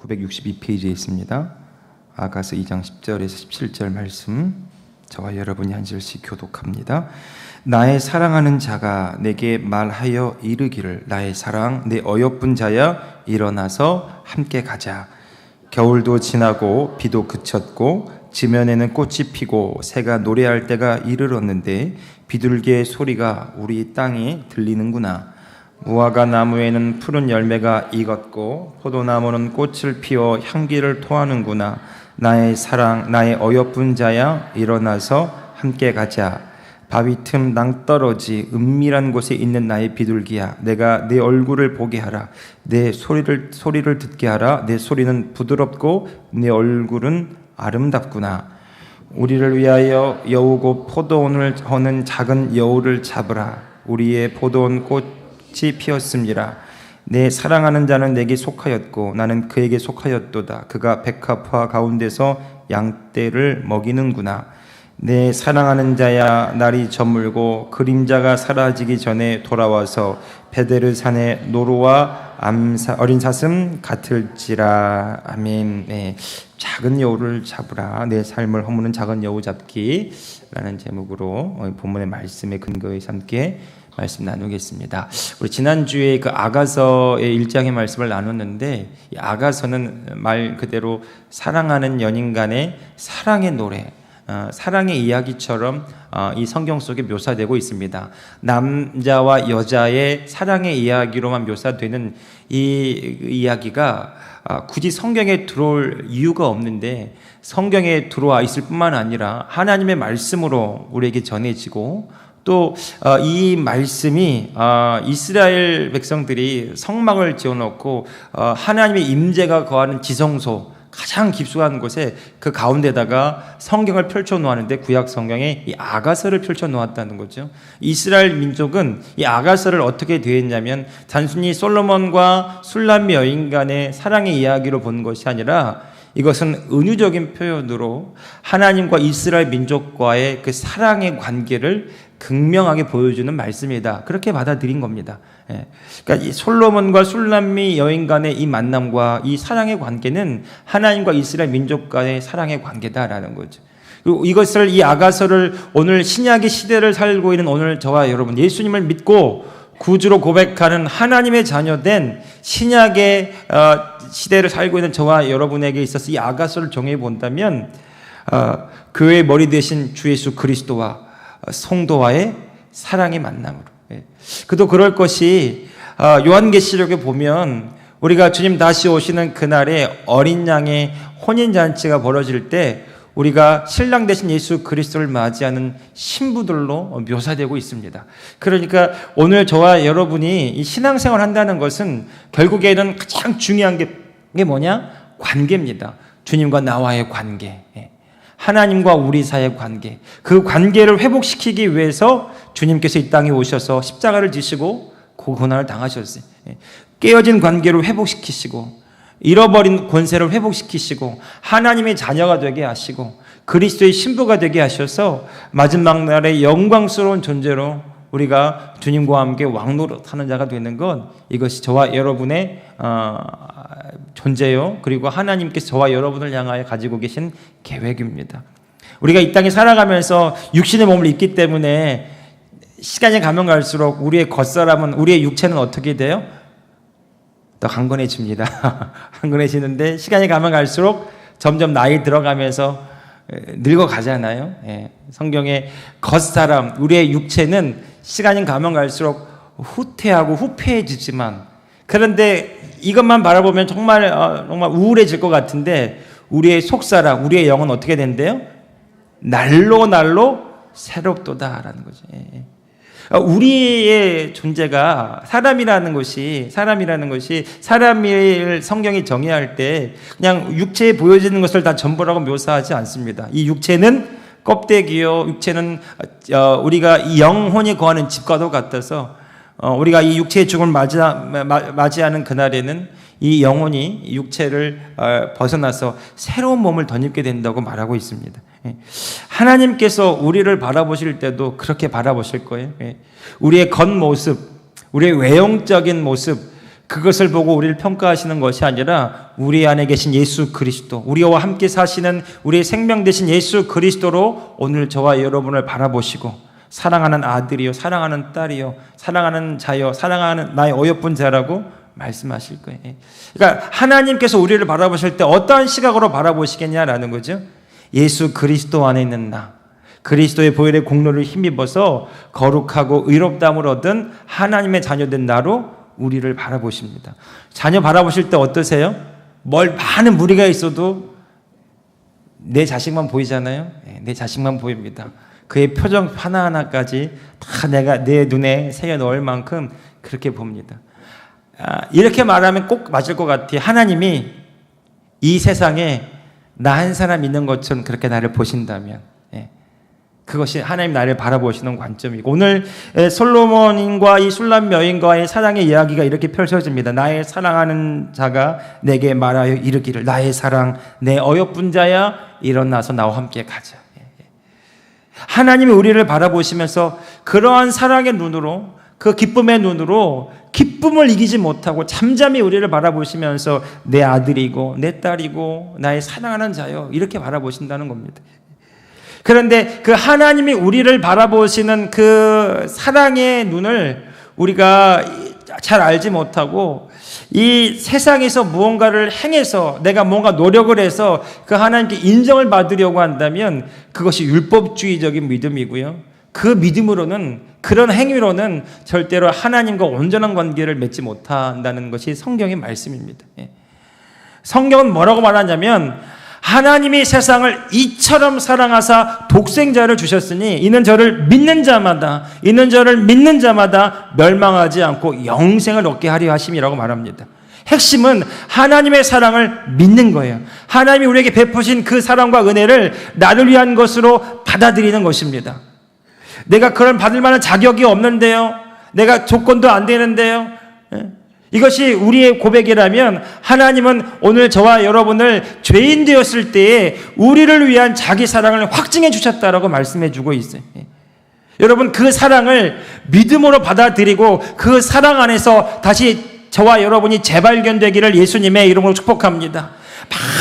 962페이지에 있습니다. 아가서 2장 10절에서 17절 말씀 저와 여러분이 한 절씩 교독합니다. 나의 사랑하는 자가 내게 말하여 이르기를 나의 사랑 내 어여쁜 자야 일어나서 함께 가자. 겨울도 지나고 비도 그쳤고 지면에는 꽃이 피고 새가 노래할 때가 이르렀는데 비둘기의 소리가 우리 땅에 들리는구나. 무화과 나무에는 푸른 열매가 익었고 포도나무는 꽃을 피워 향기를 토하는구나. 나의 사랑, 나의 어여쁜 자야, 일어나서 함께 가자. 바위 틈 낭떠러지 은밀한 곳에 있는 나의 비둘기야, 내가 내 얼굴을 보게 하라. 내 소리를 소리를 듣게 하라. 내 소리는 부드럽고 내 얼굴은 아름답구나. 우리를 위하여 여우고 포도원을 허는 작은 여우를 잡으라. 우리의 포도원 꽃 이 피었습니다. 내 사랑하는 자는 내게 속하였고 나는 그에게 속하였도다. 그가 백합화 가운데서 양떼를 먹이는구나. 내 사랑하는 자야 날이 저물고 그림자가 사라지기 전에 돌아와서 베데르 산의 노루와 암사, 어린 사슴 같을지라 아멘. 네. 작은 여우를 잡으라 내 삶을 허무는 작은 여우 잡기라는 제목으로 본문의 말씀에 근거해서 함께 말씀 나누겠습니다. 우리 지난주에 그 아가서의 일장의 말씀을 나눴는데 이 아가서는 말 그대로 사랑하는 연인 간의 사랑의 노래 어, 사랑의 이야기처럼 어, 이 성경 속에 묘사되고 있습니다. 남자와 여자의 사랑의 이야기로만 묘사되는 이 이야기가 어, 굳이 성경에 들어올 이유가 없는데 성경에 들어와 있을 뿐만 아니라 하나님의 말씀으로 우리에게 전해지고 또 이 말씀이 이스라엘 백성들이 성막을 지어놓고 하나님의 임재가 거하는 지성소 가장 깊숙한 곳에 그 가운데다가 성경을 펼쳐 놓았는데 구약 성경에 이 아가서를 펼쳐 놓았다는 거죠. 이스라엘 민족은 이 아가서를 어떻게 되었냐면 단순히 솔로몬과 술람미 여인 간의 사랑의 이야기로 본 것이 아니라 이것은 은유적인 표현으로 하나님과 이스라엘 민족과의 그 사랑의 관계를 극명하게 보여주는 말씀이다. 그렇게 받아들인 겁니다. 예. 그러니까 이 솔로몬과 술람미 여인 간의 이 만남과 이 사랑의 관계는 하나님과 이스라엘 민족 간의 사랑의 관계다라는 거죠. 이것을 이 아가서를 오늘 신약의 시대를 살고 있는 오늘 저와 여러분 예수님을 믿고 구주로 고백하는 하나님의 자녀된 신약의 어, 시대를 살고 있는 저와 여러분에게 있어서 이 아가서를 정해 본다면 어, 교회의 머리 대신 주 예수 그리스도와 성도와의 사랑의 만남으로. 예. 그도 그럴 것이 어, 요한계시록에 보면 우리가 주님 다시 오시는 그날에 어린 양의 혼인 잔치가 벌어질 때 우리가 신랑 대신 예수 그리스도를 맞이하는 신부들로 묘사되고 있습니다. 그러니까 오늘 저와 여러분이 신앙생활 한다는 것은 결국에는 가장 중요한 게 뭐냐? 관계입니다. 주님과 나와의 관계. 예. 하나님과 우리 사이의 관계, 그 관계를 회복시키기 위해서 주님께서 이 땅에 오셔서 십자가를 지시고 그 고난을 당하셨어요. 예. 깨어진 관계를 회복시키시고 잃어버린 권세를 회복시키시고 하나님의 자녀가 되게 하시고 그리스도의 신부가 되게 하셔서 마지막 날에 영광스러운 존재로 우리가 주님과 함께 왕노릇하는 자가 되는 것 이것이 저와 여러분의 어, 존재요 그리고 하나님께서 저와 여러분을 향하여 가지고 계신 계획입니다. 우리가 이 땅에 살아가면서 육신의 몸을 입기 때문에 시간이 가면 갈수록 우리의 겉사람은 우리의 육체는 어떻게 돼요? 더 강건해집니다. 강건해지는데 시간이 가면 갈수록 점점 나이 들어가면서 늙어 가잖아요. 예. 성경의 겉사람, 우리의 육체는 시간이 가면 갈수록 후퇴하고 후패해지지만 그런데 이것만 바라보면 정말 어, 정말 우울해질 것 같은데 우리의 속사람, 우리의 영은 어떻게 된대요? 날로 날로 새롭도다라는 거죠. 예. 예. 어, 우리의 존재가 사람이라는 것이 사람이라는 것이 사람을 성경이 정의할 때 그냥 육체에 보여지는 것을 다 전부라고 묘사하지 않습니다. 이 육체는 껍데기요. 육체는 어, 우리가 영혼이 거하는 집과도 같아서 어, 우리가 이 육체의 죽음을 맞이 하는 그날에는 이 영혼이 육체를 어, 벗어나서 새로운 몸을 덧입게 된다고 말하고 있습니다. 예. 하나님께서 우리를 바라보실 때도 그렇게 바라보실 거예요. 예. 우리의 겉모습, 우리의 외형적인 모습, 그것을 보고 우리를 평가하시는 것이 아니라 우리 안에 계신 예수 그리스도, 우리와 함께 사시는 우리의 생명 되신 예수 그리스도로 오늘 저와 여러분을 바라보시고 사랑하는 아들이요, 사랑하는 딸이요, 사랑하는 자요, 사랑하는 나의 어여쁜 자라고 말씀하실 거예요. 그러니까 하나님께서 우리를 바라보실 때 어떠한 시각으로 바라보시겠냐라는 거죠. 예수 그리스도 안에 있는 나, 그리스도의 보혈의 공로를 힘입어서 거룩하고 의롭다함을 얻은 하나님의 자녀된 나로 우리를 바라보십니다. 자녀 바라보실 때 어떠세요? 뭘 많은 무리가 있어도 내 자식만 보이잖아요. 네, 내 자식만 보입니다. 그의 표정 하나하나까지 다 내가 내 눈에 새겨 넣을 만큼 그렇게 봅니다. 아, 이렇게 말하면 꼭 맞을 것 같아요. 하나님이 이 세상에 나 한 사람 있는 것처럼 그렇게 나를 보신다면 그것이 하나님 나를 바라보시는 관점이고 오늘 솔로몬과 이 술람 여인과의 사랑의 이야기가 이렇게 펼쳐집니다. 나의 사랑하는 자가 내게 말하여 이르기를 나의 사랑 내 어여쁜 자야 일어나서 나와 함께 가자. 하나님이 우리를 바라보시면서 그러한 사랑의 눈으로 그 기쁨의 눈으로 기쁨을 이기지 못하고 잠잠히 우리를 바라보시면서 내 아들이고 내 딸이고 나의 사랑하는 자요 이렇게 바라보신다는 겁니다. 그런데 그 하나님이 우리를 바라보시는 그 사랑의 눈을 우리가 잘 알지 못하고 이 세상에서 무언가를 행해서 내가 뭔가 노력을 해서 그 하나님께 인정을 받으려고 한다면 그것이 율법주의적인 믿음이고요. 그 믿음으로는 그런 행위로는 절대로 하나님과 온전한 관계를 맺지 못한다는 것이 성경의 말씀입니다. 예. 성경은 뭐라고 말하냐면 하나님이 세상을 이처럼 사랑하사 독생자를 주셨으니 이는 저를 믿는 자마다 이는 저를 믿는 자마다 멸망하지 않고 영생을 얻게 하려 하심이라고 말합니다. 핵심은 하나님의 사랑을 믿는 거예요. 하나님이 우리에게 베푸신 그 사랑과 은혜를 나를 위한 것으로 받아들이는 것입니다. 내가 그런 받을 만한 자격이 없는데요. 내가 조건도 안 되는데요. 예? 이것이 우리의 고백이라면 하나님은 오늘 저와 여러분을 죄인 되었을 때에 우리를 위한 자기 사랑을 확증해 주셨다라고 말씀해 주고 있어요. 예. 여러분 그 사랑을 믿음으로 받아들이고 그 사랑 안에서 다시 저와 여러분이 재발견되기를 예수님의 이름으로 축복합니다.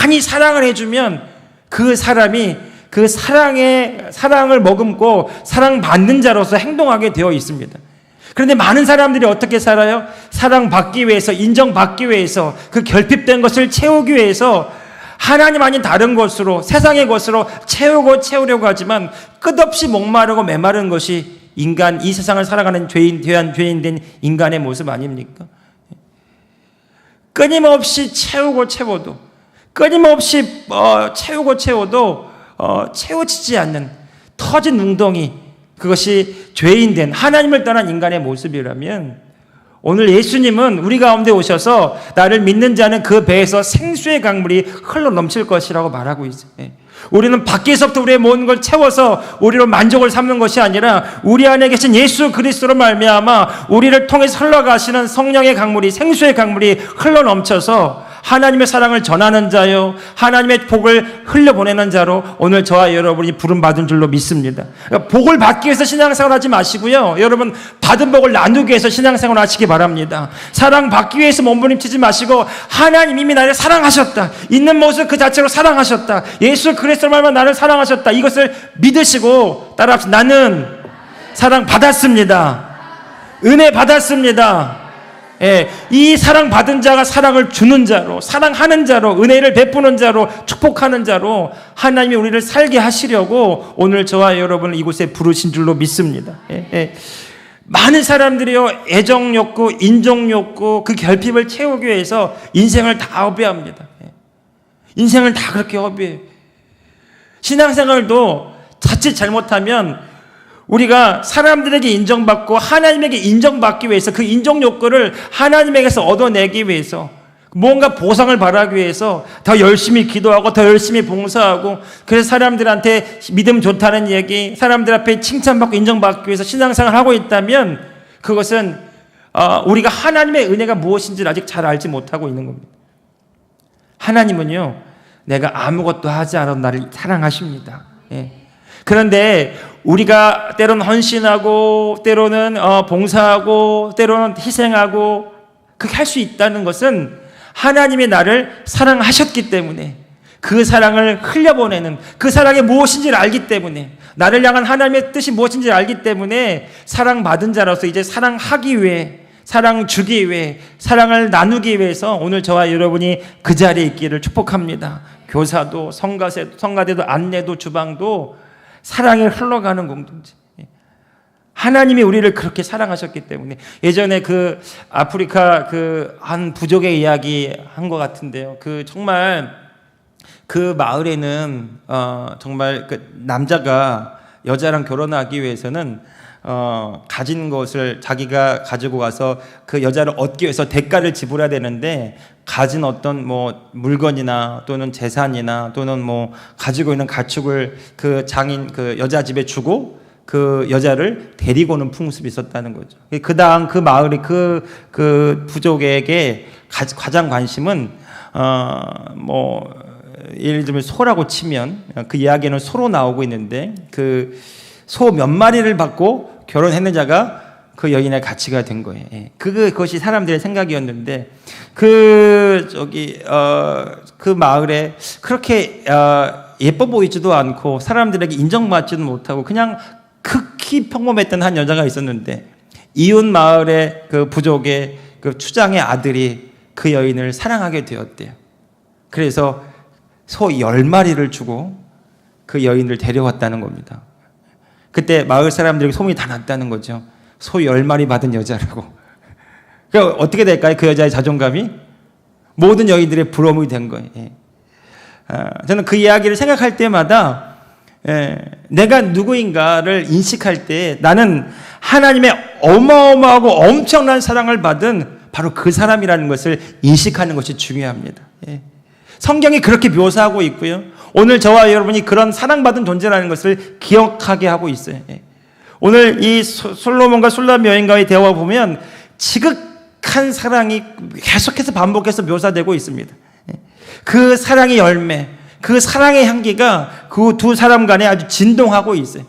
많이 사랑을 해주면 그 사람이 그 사랑의 사랑을 머금고 사랑받는 자로서 행동하게 되어 있습니다. 그런데 많은 사람들이 어떻게 살아요? 사랑받기 위해서, 인정받기 위해서, 그 결핍된 것을 채우기 위해서 하나님 아닌 다른 것으로, 세상의 것으로 채우고 채우려고 하지만 끝없이 목마르고 메마른 것이 인간, 이 세상을 살아가는 죄인, 죄한 죄인 된 인간의 모습 아닙니까? 끊임없이 채우고 채워도, 끊임없이 어, 채우고 채워도 어, 채워지지 않는 터진 웅덩이, 그것이 죄인된 하나님을 떠난 인간의 모습이라면 오늘 예수님은 우리 가운데 오셔서 나를 믿는 자는 그 배에서 생수의 강물이 흘러 넘칠 것이라고 말하고 있어요. 예. 우리는 밖에서부터 우리의 모든 걸 채워서 우리로 만족을 삼는 것이 아니라 우리 안에 계신 예수 그리스도로 말미암아 우리를 통해서 흘러가시는 성령의 강물이 생수의 강물이 흘러 넘쳐서 하나님의 사랑을 전하는 자요, 하나님의 복을 흘려보내는 자로 오늘 저와 여러분이 부름받은 줄로 믿습니다. 그러니까 복을 받기 위해서 신앙생활 하지 마시고요. 여러분, 받은 복을 나누기 위해서 신앙생활 하시기 바랍니다. 사랑 받기 위해서 몸부림치지 마시고, 하나님 이미 나를 사랑하셨다. 있는 모습 그 자체로 사랑하셨다. 예수 그리스도 말만 나를 사랑하셨다. 이것을 믿으시고, 따라합시다. 나는 사랑 받았습니다. 은혜 받았습니다. 예, 이 사랑 받은 자가 사랑을 주는 자로, 사랑하는 자로, 은혜를 베푸는 자로, 축복하는 자로 하나님이 우리를 살게 하시려고 오늘 저와 여러분을 이곳에 부르신 줄로 믿습니다. 예, 예. 많은 사람들이요, 애정 욕구, 인정 욕구, 그 결핍을 채우기 위해서 인생을 다 허비합니다. 예. 인생을 다 그렇게 허비해요. 신앙생활도 자칫 잘못하면 우리가 사람들에게 인정받고 하나님에게 인정받기 위해서 그 인정 요구를 하나님에게서 얻어내기 위해서 뭔가 보상을 바라기 위해서 더 열심히 기도하고 더 열심히 봉사하고 그래서 사람들한테 믿음 좋다는 얘기, 사람들 앞에 칭찬받고 인정받기 위해서 신앙생활을 하고 있다면 그것은 어, 우리가 하나님의 은혜가 무엇인지를 아직 잘 알지 못하고 있는 겁니다. 하나님은요, 내가 아무것도 하지 않아도 나를 사랑하십니다. 예. 그런데 우리가 때로는 헌신하고 때로는 어, 봉사하고 때로는 희생하고 그렇게 할 수 있다는 것은 하나님이 나를 사랑하셨기 때문에 그 사랑을 흘려보내는 그 사랑이 무엇인지를 알기 때문에 나를 향한 하나님의 뜻이 무엇인지를 알기 때문에 사랑받은 자로서 이제 사랑하기 위해 사랑 주기 위해 사랑을 나누기 위해서 오늘 저와 여러분이 그 자리에 있기를 축복합니다. 교사도 성가세, 성가대도 안내도 주방도 사랑이 흘러가는 공동체. 하나님이 우리를 그렇게 사랑하셨기 때문에 예전에 그 아프리카 그 한 부족의 이야기 한 것 같은데요. 그 정말 그 마을에는 어 정말 그 남자가 여자랑 결혼하기 위해서는 어 가진 것을 자기가 가지고 가서 그 여자를 얻기 위해서 대가를 지불해야 되는데 가진 어떤 뭐 물건이나 또는 재산이나 또는 뭐 가지고 있는 가축을 그 장인 그 여자 집에 주고 그 여자를 데리고 오는 풍습이 있었다는 거죠. 그 다음 그 마을이 그, 그 부족에게 가장 관심은, 어, 뭐, 예를 들면 소라고 치면 그 이야기는 소로 나오고 있는데 그 소 몇 마리를 받고 결혼했는 자가 그 여인의 가치가 된 거예요. 예. 그것이 사람들의 생각이었는데 그 저기 어 그 마을에 그렇게 어 예뻐 보이지도 않고 사람들에게 인정받지도 못하고 그냥 극히 평범했던 한 여자가 있었는데 이웃 마을의 그 부족의 그 추장의 아들이 그 여인을 사랑하게 되었대요. 그래서 소 열마리를 주고 그 여인을 데려왔다는 겁니다. 그때 마을 사람들에게 소문이 다 났다는 거죠. 소 열 마리 받은 여자라고. 그 어떻게 될까요? 그 여자의 자존감이 모든 여인들의 부러움이 된 거예요. 예. 아, 저는 그 이야기를 생각할 때마다 예, 내가 누구인가를 인식할 때 나는 하나님의 어마어마하고 엄청난 사랑을 받은 바로 그 사람이라는 것을 인식하는 것이 중요합니다. 예. 성경이 그렇게 묘사하고 있고요. 오늘 저와 여러분이 그런 사랑받은 존재라는 것을 기억하게 하고 있어요. 예. 오늘 이 솔로몬과 솔람 여인과의 대화 보면 지극한 사랑이 계속해서 반복해서 묘사되고 있습니다. 예. 그 사랑의 열매, 그 사랑의 향기가 그 두 사람 간에 아주 진동하고 있어요.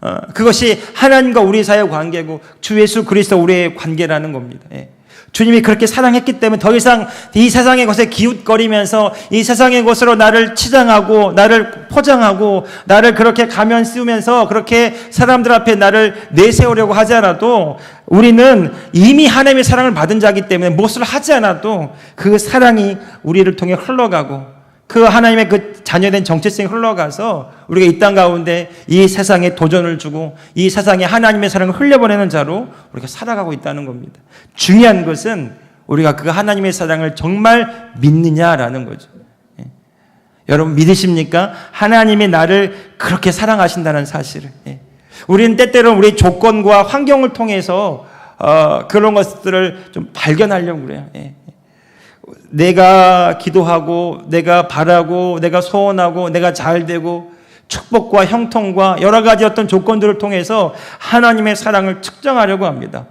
어, 그것이 하나님과 우리 사이의 관계고 주 예수 그리스도 우리의 관계라는 겁니다. 예. 주님이 그렇게 사랑했기 때문에 더 이상 이 세상의 것에 기웃거리면서 이 세상의 것으로 나를 치장하고 나를 포장하고 나를 그렇게 가면 씌우면서 그렇게 사람들 앞에 나를 내세우려고 하지 않아도 우리는 이미 하나님의 사랑을 받은 자기 때문에 무엇을 하지 않아도 그 사랑이 우리를 통해 흘러가고 그 하나님의 그 자녀된 정체성이 흘러가서 우리가 이 땅 가운데 이 세상에 도전을 주고 이 세상에 하나님의 사랑을 흘려보내는 자로 우리가 살아가고 있다는 겁니다. 중요한 것은 우리가 그 하나님의 사랑을 정말 믿느냐라는 거죠. 예. 여러분 믿으십니까? 하나님이 나를 그렇게 사랑하신다는 사실을. 예. 우리는 때때로 우리 조건과 환경을 통해서 어, 그런 것들을 좀 발견하려고 그래요. 예. 내가 기도하고 내가 바라고 내가 소원하고 내가 잘 되고 축복과 형통과 여러 가지 어떤 조건들을 통해서 하나님의 사랑을 측정하려고 합니다.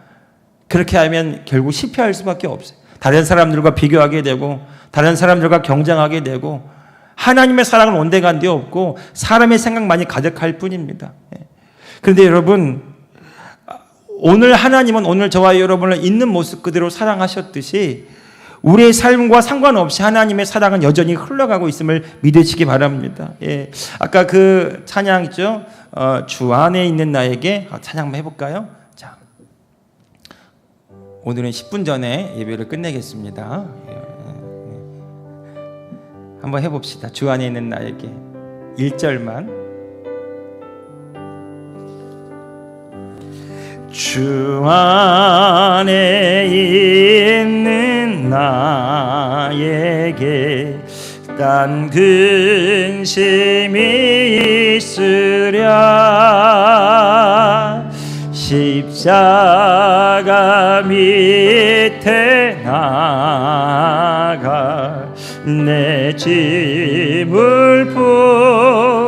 그렇게 하면 결국 실패할 수밖에 없어요. 다른 사람들과 비교하게 되고 다른 사람들과 경쟁하게 되고 하나님의 사랑은 온데간데 없고 사람의 생각만이 가득할 뿐입니다. 예. 그런데 여러분 오늘 하나님은 오늘 저와 여러분을 있는 모습 그대로 사랑하셨듯이 우리의 삶과 상관없이 하나님의 사랑은 여전히 흘러가고 있음을 믿으시기 바랍니다. 예. 아까 그 찬양 있죠? 어, 주 안에 있는 나에게 어, 찬양 한번 해볼까요? 자, 오늘은 10분 전에 예배를 끝내겠습니다. 예. 한번 해봅시다. 주 안에 있는 나에게 1절만. 주 안에 딴 근심이 있으랴. 십자가 밑에 나가 내 짐을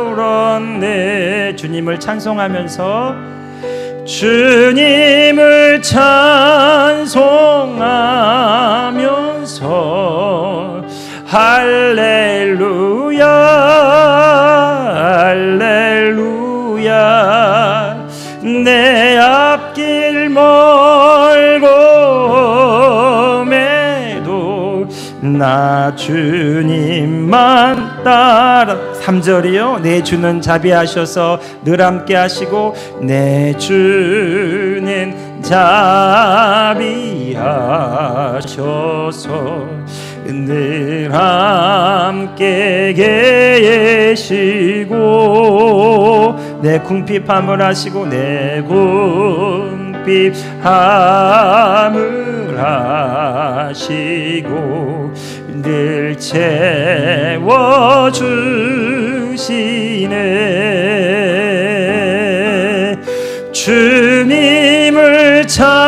풀었네. 주님을 찬송하면서 주님을 찬송하면서 할렐루야 할렐루야. 내 앞길 멀고 나 주님만 따라 3절이요. 내 주는 자비하셔서 늘 함께 하시고 내 주는 자비하셔서 늘 함께 계시고 내 궁핍함을 하시고 내 궁핍함을 하시고 늘 채워 주시네. 주님을 찬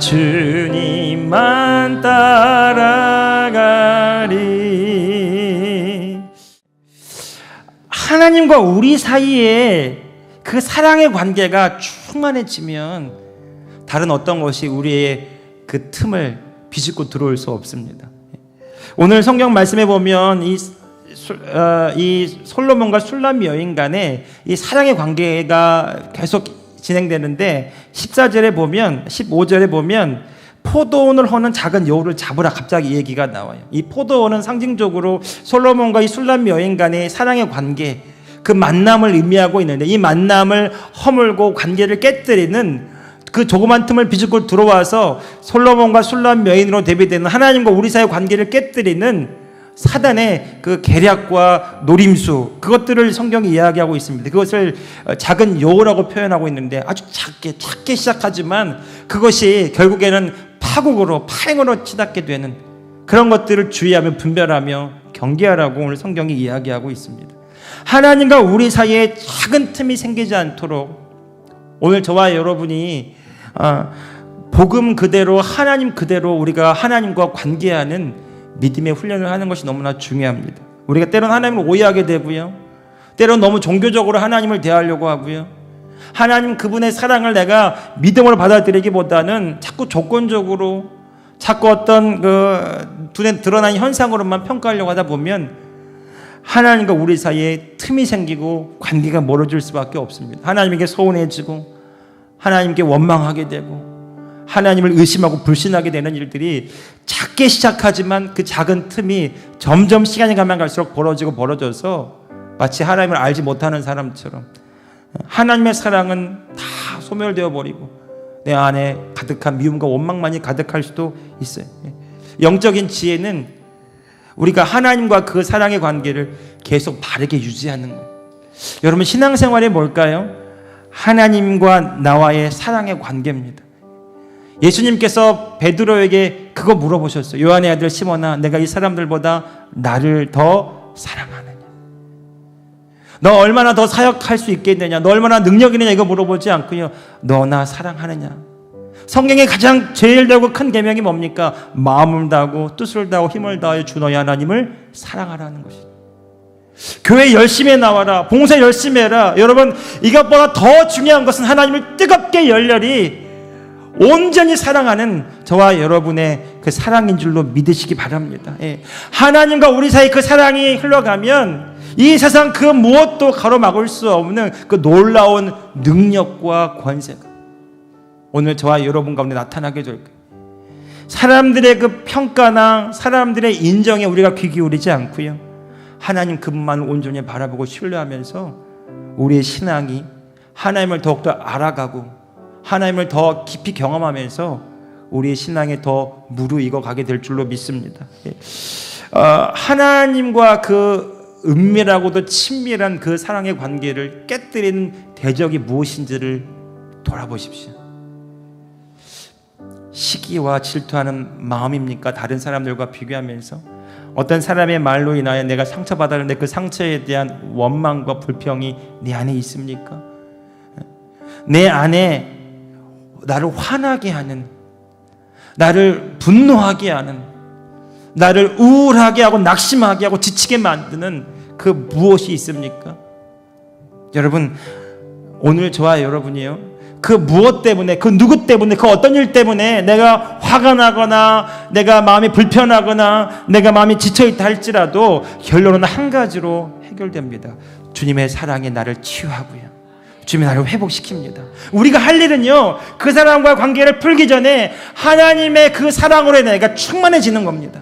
주님만 따라가리 하나님과 우리 사이에 그 사랑의 관계가 충만해지면 다른 어떤 것이 우리의 그 틈을 비집고 들어올 수 없습니다. 오늘 성경 말씀에 보면 이, 술- 어, 이 솔로몬과 술람 여인 간의 이 사랑의 관계가 계속 진행되는데 14절에 보면 15절에 보면 포도원을 허는 작은 여우를 잡으라 갑자기 이 얘기가 나와요. 이 포도원은 상징적으로 솔로몬과 이 술람 여인 간의 사랑의 관계 그 만남을 의미하고 있는데 이 만남을 허물고 관계를 깨뜨리는 그 조그만 틈을 비집고 들어와서 솔로몬과 술람 여인으로 대비되는 하나님과 우리 사이의 관계를 깨뜨리는 사단의 그 계략과 노림수 그것들을 성경이 이야기하고 있습니다. 그것을 어, 작은 여우라고 표현하고 있는데 아주 작게 작게 시작하지만 그것이 결국에는 파국으로 파행으로 치닫게 되는 그런 것들을 주의하며 분별하며 경계하라고 오늘 성경이 이야기하고 있습니다. 하나님과 우리 사이에 작은 틈이 생기지 않도록 오늘 저와 여러분이 아, 복음 그대로 하나님 그대로 우리가 하나님과 관계하는 믿음의 훈련을 하는 것이 너무나 중요합니다. 우리가 때론 하나님을 오해하게 되고요. 때론 너무 종교적으로 하나님을 대하려고 하고요. 하나님 그분의 사랑을 내가 믿음으로 받아들이기보다는 자꾸 조건적으로 자꾸 어떤 그 눈에 드러난 현상으로만 평가하려고 하다 보면 하나님과 우리 사이에 틈이 생기고 관계가 멀어질 수밖에 없습니다. 하나님에게 서운해지고 하나님께 원망하게 되고 하나님을 의심하고 불신하게 되는 일들이 작게 시작하지만 그 작은 틈이 점점 시간이 가면 갈수록 벌어지고 벌어져서 마치 하나님을 알지 못하는 사람처럼 하나님의 사랑은 다 소멸되어 버리고 내 안에 가득한 미움과 원망만이 가득할 수도 있어요. 영적인 지혜는 우리가 하나님과 그 사랑의 관계를 계속 바르게 유지하는 거예요. 여러분 신앙생활이 뭘까요? 하나님과 나와의 사랑의 관계입니다. 예수님께서 베드로에게 그거 물어보셨어요. 요한의 아들 시몬아, 내가 이 사람들보다 나를 더 사랑하느냐? 너 얼마나 더 사역할 수 있겠느냐? 너 얼마나 능력 있느냐? 이거 물어보지 않고요. 너나 사랑하느냐? 성경의 가장 제일 되고 큰 계명이 뭡니까? 마음을 다하고 뜻을 다하고 힘을 다하여 주 너의 하나님을 사랑하라는 것이. 교회 열심히 나와라. 봉사 열심히 해라. 여러분 이것보다 더 중요한 것은 하나님을 뜨겁게 열렬히 온전히 사랑하는 저와 여러분의 그 사랑인 줄로 믿으시기 바랍니다. 예. 하나님과 우리 사이 그 사랑이 흘러가면 이 세상 그 무엇도 가로막을 수 없는 그 놀라운 능력과 권세가 오늘 저와 여러분 가운데 나타나게 될 거예요. 사람들의 그 평가나 사람들의 인정에 우리가 귀 기울이지 않고요. 하나님 그분만 온전히 바라보고 신뢰하면서 우리의 신앙이 하나님을 더욱더 알아가고 하나님을 더 깊이 경험하면서 우리의 신앙에 더 무르익어 가게 될 줄로 믿습니다. 예. 어, 하나님과 그 은밀하고도 친밀한 그 사랑의 관계를 깨뜨리는 대적이 무엇인지를 돌아보십시오. 시기와 질투하는 마음입니까? 다른 사람들과 비교하면서 어떤 사람의 말로 인하여 내가 상처받았는데 그 상처에 대한 원망과 불평이 내 안에 있습니까? 내 안에 나를 화나게 하는 나를 분노하게 하는 나를 우울하게 하고 낙심하게 하고 지치게 만드는 그 무엇이 있습니까? 여러분 오늘 저와 여러분이요 그 무엇 때문에, 그 누구 때문에, 그 어떤 일 때문에 내가 화가 나거나 내가 마음이 불편하거나 내가 마음이 지쳐있다 할지라도 결론은 한 가지로 해결됩니다. 주님의 사랑이 나를 치유하고요. 주님이 나를 회복시킵니다. 우리가 할 일은요, 그 사람과 관계를 풀기 전에 하나님의 그 사랑으로 내가 충만해지는 겁니다.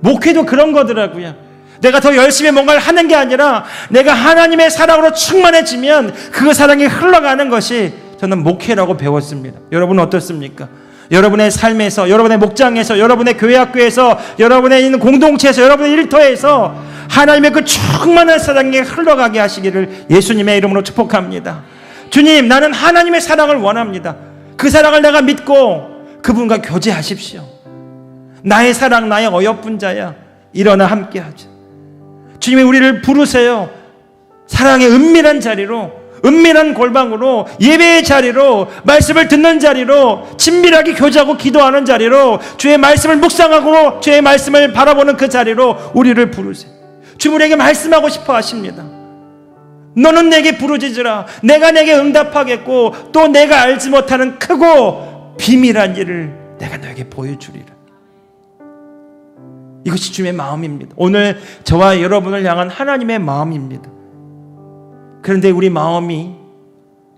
목회도 그런 거더라고요. 내가 더 열심히 뭔가를 하는 게 아니라 내가 하나님의 사랑으로 충만해지면 그 사랑이 흘러가는 것이 저는 목회라고 배웠습니다. 여러분 어떻습니까? 여러분의 삶에서, 여러분의 목장에서, 여러분의 교회 학교에서, 여러분의 있는 공동체에서, 여러분의 일터에서 하나님의 그 충만한 사랑이 흘러가게 하시기를 예수님의 이름으로 축복합니다. 주님, 나는 하나님의 사랑을 원합니다. 그 사랑을 내가 믿고 그분과 교제하십시오. 나의 사랑, 나의 어여쁜 자야. 일어나 함께 하자. 주님이 우리를 부르세요. 사랑의 은밀한 자리로, 은밀한 골방으로, 예배의 자리로, 말씀을 듣는 자리로, 친밀하게 교제하고 기도하는 자리로, 주의 말씀을 묵상하고 주의 말씀을 바라보는 그 자리로 우리를 부르세요. 주님 우리에게 말씀하고 싶어 하십니다. 너는 내게 부르짖으라. 내가 내게 응답하겠고 또 내가 알지 못하는 크고 비밀한 일을 내가 너에게 보여주리라. 이것이 주님의 마음입니다. 오늘 저와 여러분을 향한 하나님의 마음입니다. 그런데 우리 마음이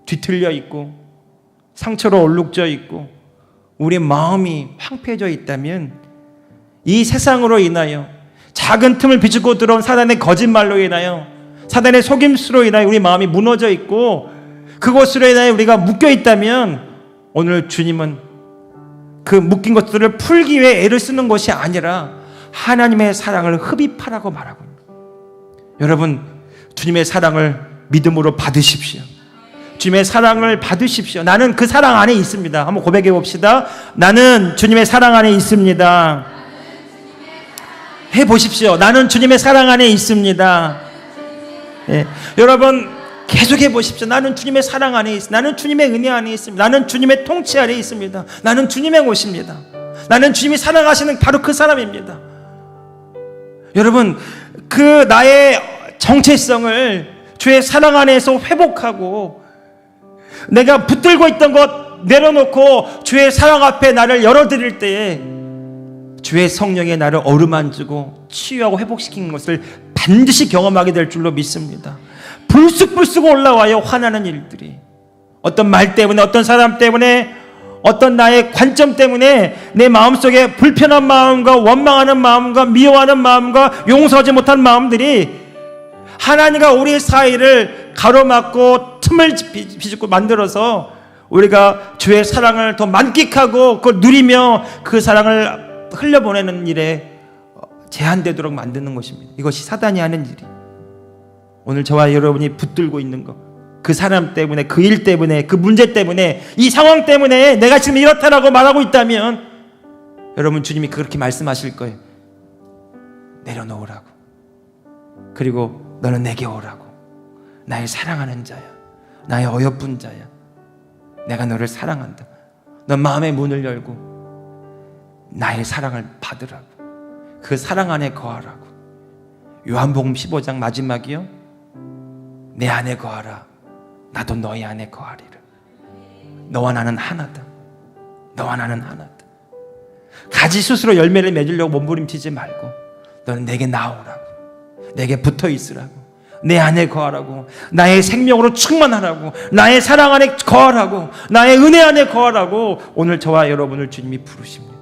뒤틀려 있고 상처로 얼룩져 있고 우리 마음이 황폐해져 있다면 이 세상으로 인하여 작은 틈을 비추고 들어온 사단의 거짓말로 인하여 사단의 속임수로 인하여 우리 마음이 무너져 있고 그것으로 인하여 우리가 묶여 있다면 오늘 주님은 그 묶인 것들을 풀기 위해 애를 쓰는 것이 아니라 하나님의 사랑을 흡입하라고 말하고 있습니다. 여러분 주님의 사랑을 믿음으로 받으십시오. 주님의 사랑을 받으십시오. 나는 그 사랑 안에 있습니다. 한번 고백해 봅시다. 나는 주님의 사랑 안에 있습니다. 해 보십시오. 나는 주님의 사랑 안에 있습니다. 예. 여러분 계속 해 보십시오. 나는 주님의 사랑 안에 있습니다. 나는 주님의 은혜 안에 있습니다. 나는 주님의 통치 안에 있습니다. 나는 주님의 곳입니다. 나는 주님이 사랑하시는 바로 그 사람입니다. 여러분 그 나의 정체성을 주의 사랑 안에서 회복하고 내가 붙들고 있던 것 내려놓고 주의 사랑 앞에 나를 열어드릴 때에 주의 성령의 나를 어루만지고 치유하고 회복시키는 것을 반드시 경험하게 될 줄로 믿습니다. 불쑥불쑥 올라와요 화나는 일들이 어떤 말 때문에 어떤 사람 때문에 어떤 나의 관점 때문에 내 마음속에 불편한 마음과 원망하는 마음과 미워하는 마음과 용서하지 못한 마음들이 하나님과 우리 사이를 가로막고 틈을 비집고 만들어서 우리가 주의 사랑을 더 만끽하고 그걸 누리며 그 사랑을 흘려보내는 일에 제한되도록 만드는 것입니다. 이것이 사단이 하는 일이. 오늘 저와 여러분이 붙들고 있는 것. 그 사람 때문에, 그 일 때문에, 그 문제 때문에, 이 상황 때문에 내가 지금 이렇다라고 말하고 있다면 여러분 주님이 그렇게 말씀하실 거예요. 내려놓으라고. 그리고 너는 내게 오라고. 나의 사랑하는 자야. 나의 어여쁜 자야. 내가 너를 사랑한다. 너 마음의 문을 열고 나의 사랑을 받으라고. 그 사랑 안에 거하라고. 요한복음 15장 마지막이요. 내 안에 거하라. 나도 너희 안에 거하리라. 너와 나는 하나다. 너와 나는 하나다. 가지 스스로 열매를 맺으려고 몸부림치지 말고 너는 내게 나오라고. 내게 붙어 있으라고. 내 안에 거하라고. 나의 생명으로 충만하라고. 나의 사랑 안에 거하라고. 나의 은혜 안에 거하라고. 오늘 저와 여러분을 주님이 부르십니다.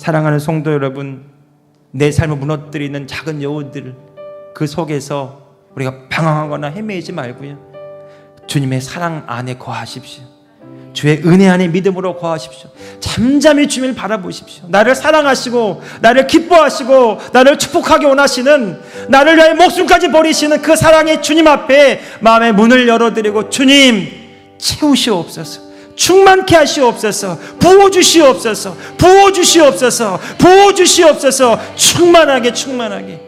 사랑하는 성도 여러분, 내 삶을 무너뜨리는 작은 여우들 그 속에서 우리가 방황하거나 헤매이지 말고요. 주님의 사랑 안에 거하십시오. 주의 은혜 안에 믿음으로 거하십시오. 잠잠히 주님을 바라보십시오. 나를 사랑하시고, 나를 기뻐하시고, 나를 축복하게 원하시는, 나를 위하여 목숨까지 버리시는 그 사랑의 주님 앞에 마음의 문을 열어드리고, 주님, 채우시옵소서. 충만케 하시옵소서. 부어 주시옵소서. 부어 주시옵소서. 부어 주시옵소서. 충만하게, 충만하게.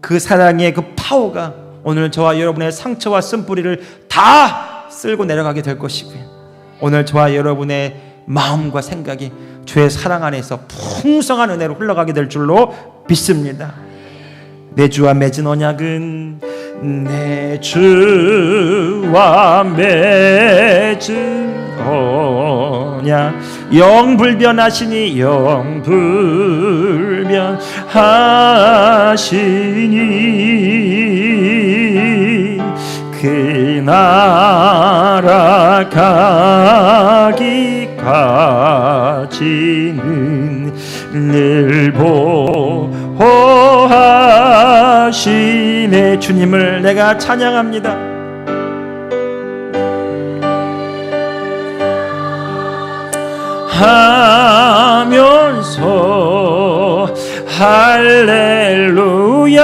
그 사랑의 그 파워가 오늘 저와 여러분의 상처와 쓴뿌리를 다 쓸고 내려가게 될 것이고요. 오늘 저와 여러분의 마음과 생각이 주의 사랑 안에서 풍성한 은혜로 흘러가게 될 줄로 믿습니다. 내 주와 맺은 언약은 내 주와 맺은 언약 영불변하시니 영 불변하시니 그 나라 가기까지는 늘 보호하심의 주님을 내가 찬양합니다. 하면서 할렐루야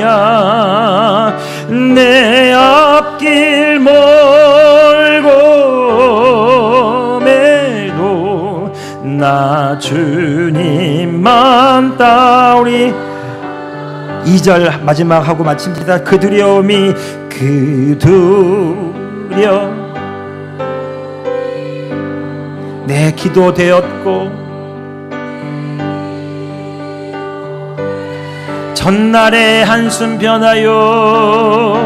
할렐루야. 내 앞길 멀고 매도 나 주님만 따우리. 2절 마지막 하고 마칩니다. 그 두려움이 그 두려 내 기도 되었고 전날의 한숨 변하여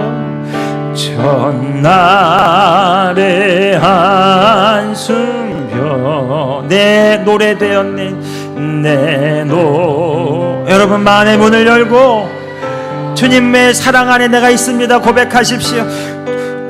전날의 한숨 변내 노래 되었네. 내 노 여러분 만의 문을 열고 주님의 사랑 안에 내가 있습니다. 고백하십시오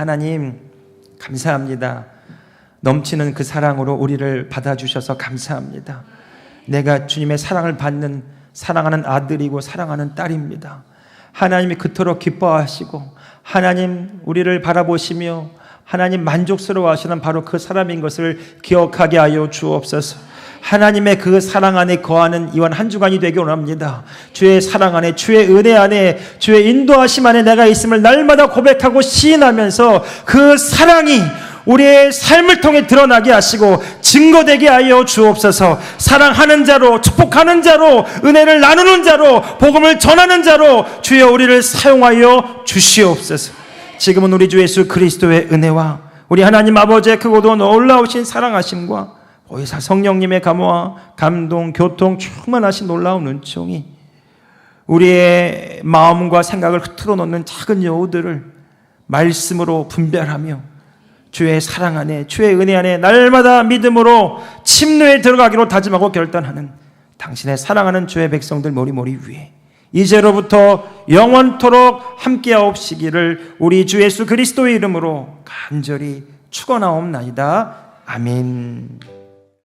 하나님 감사합니다. 넘치는 그 사랑으로 우리를 받아주셔서 감사합니다. 내가 주님의 사랑을 받는 사랑하는 아들이고 사랑하는 딸입니다. 하나님이 그토록 기뻐하시고 하나님 우리를 바라보시며 하나님 만족스러워하시는 바로 그 사람인 것을 기억하게 하여 주옵소서. 하나님의 그 사랑 안에 거하는 이번 한 주간이 되기 원합니다. 주의 사랑 안에, 주의 은혜 안에, 주의 인도하심 안에 내가 있음을 날마다 고백하고 시인하면서 그 사랑이 우리의 삶을 통해 드러나게 하시고 증거되게 하여 주옵소서. 사랑하는 자로, 축복하는 자로, 은혜를 나누는 자로, 복음을 전하는 자로 주여 우리를 사용하여 주시옵소서. 지금은 우리 주 예수 그리스도의 은혜와 우리 하나님 아버지의 크고도 놀라우신 사랑하심과 보혜사 성령님의 감화와 감동, 교통 충만하신 놀라운 은총이 우리의 마음과 생각을 흐트러 놓는 작은 여우들을 말씀으로 분별하며 주의 사랑 안에 주의 은혜 안에 날마다 믿음으로 침노에 들어가기로 다짐하고 결단하는 당신의 사랑하는 주의 백성들 머리머리 위에 이제로부터 영원토록 함께하옵시기를 우리 주 예수 그리스도의 이름으로 간절히 축원하옵나이다. 아멘.